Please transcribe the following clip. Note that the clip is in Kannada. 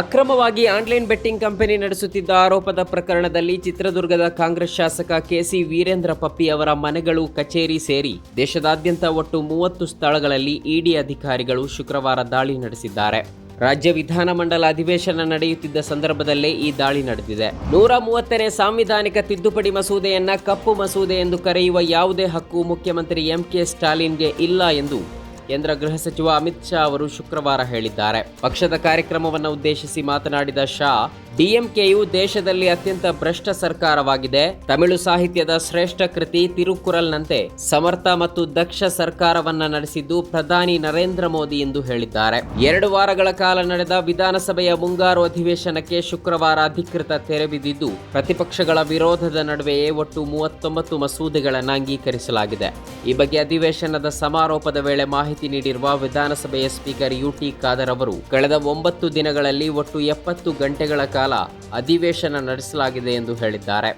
ಅಕ್ರಮವಾಗಿ ಆನ್ಲೈನ್ ಬೆಟ್ಟಿಂಗ್ ಕಂಪನಿ ನಡೆಸುತ್ತಿದ್ದ ಆರೋಪದ ಪ್ರಕರಣದಲ್ಲಿ ಚಿತ್ರದುರ್ಗದ ಕಾಂಗ್ರೆಸ್ ಶಾಸಕ ಕೆಸಿ ವೀರೇಂದ್ರ ಪಪ್ಪಿ ಅವರ ಮನೆಗಳು, ಕಚೇರಿ ಸೇರಿ ದೇಶದಾದ್ಯಂತ ಒಟ್ಟು ಮೂವತ್ತು ಸ್ಥಳಗಳಲ್ಲಿ ಇಡಿ ಅಧಿಕಾರಿಗಳು ಶುಕ್ರವಾರ ದಾಳಿ ನಡೆಸಿದ್ದಾರೆ. ರಾಜ್ಯ ವಿಧಾನಮಂಡಲ ಅಧಿವೇಶನ ನಡೆಯುತ್ತಿದ್ದ ಸಂದರ್ಭದಲ್ಲೇ ಈ ದಾಳಿ ನಡೆದಿದೆ. ನೂರ ಮೂವತ್ತನೇ ಸಾಂವಿಧಾನಿಕ ತಿದ್ದುಪಡಿ ಮಸೂದೆಯನ್ನ ಕಪ್ಪು ಮಸೂದೆ ಎಂದು ಕರೆಯುವ ಯಾವುದೇ ಹಕ್ಕು ಮುಖ್ಯಮಂತ್ರಿ ಎಂಕೆ ಸ್ಟಾಲಿನ್ಗೆ ಇಲ್ಲ ಎಂದು ಕೇಂದ್ರ ಗೃಹ ಸಚಿವ ಅಮಿತ್ ಶಾ ಅವರು ಶುಕ್ರವಾರ ಹೇಳಿದ್ದಾರೆ. ಪಕ್ಷದ ಕಾರ್ಯಕ್ರಮವನ್ನು ಉದ್ದೇಶಿಸಿ ಮಾತನಾಡಿದ ಶಾ ಡಿಎಂಕೆಯು ದೇಶದಲ್ಲಿ ಅತ್ಯಂತ ಭ್ರಷ್ಟ ಸರ್ಕಾರವಾಗಿದೆ. ತಮಿಳು ಸಾಹಿತ್ಯದ ಶ್ರೇಷ್ಠ ಕೃತಿ ತಿರುಕುರಲ್ನಂತೆ ಸಮರ್ಥ ಮತ್ತು ದಕ್ಷ ಸರ್ಕಾರವನ್ನ ನಡೆಸಿದ್ದು ಪ್ರಧಾನಿ ನರೇಂದ್ರ ಮೋದಿ ಎಂದು ಹೇಳಿದ್ದಾರೆ. ಎರಡು ವಾರಗಳ ಕಾಲ ನಡೆದ ವಿಧಾನಸಭೆಯ ಮುಂಗಾರು ಅಧಿವೇಶನಕ್ಕೆ ಶುಕ್ರವಾರ ಅಧಿಕೃತ ತೆರೆ ಪ್ರತಿಪಕ್ಷಗಳ ವಿರೋಧದ ನಡುವೆಯೇ ಒಟ್ಟು ಮೂವತ್ತೊಂಬತ್ತು ಮಸೂದೆಗಳನ್ನು ಅಂಗೀಕರಿಸಲಾಗಿದೆ. ಈ ಬಗ್ಗೆ ಅಧಿವೇಶನದ ಸಮಾರೋಪದ ವೇಳೆ ಮಾಹಿತಿ ನೀಡಿರುವ ವಿಧಾನಸಭೆಯ ಸ್ಪೀಕರ್ ಯುಟಿ ಖಾದರ್ ಅವರು, ಕಳೆದ ಒಂಬತ್ತು ದಿನಗಳಲ್ಲಿ ಒಟ್ಟು ಎಪ್ಪತ್ತು ಗಂಟೆಗಳ ಕಾಲ ಅಧಿವೇಶನ ನಡೆಸಲಾಗಿದೆ ಎಂದು ಹೇಳಿದ್ದಾರೆ.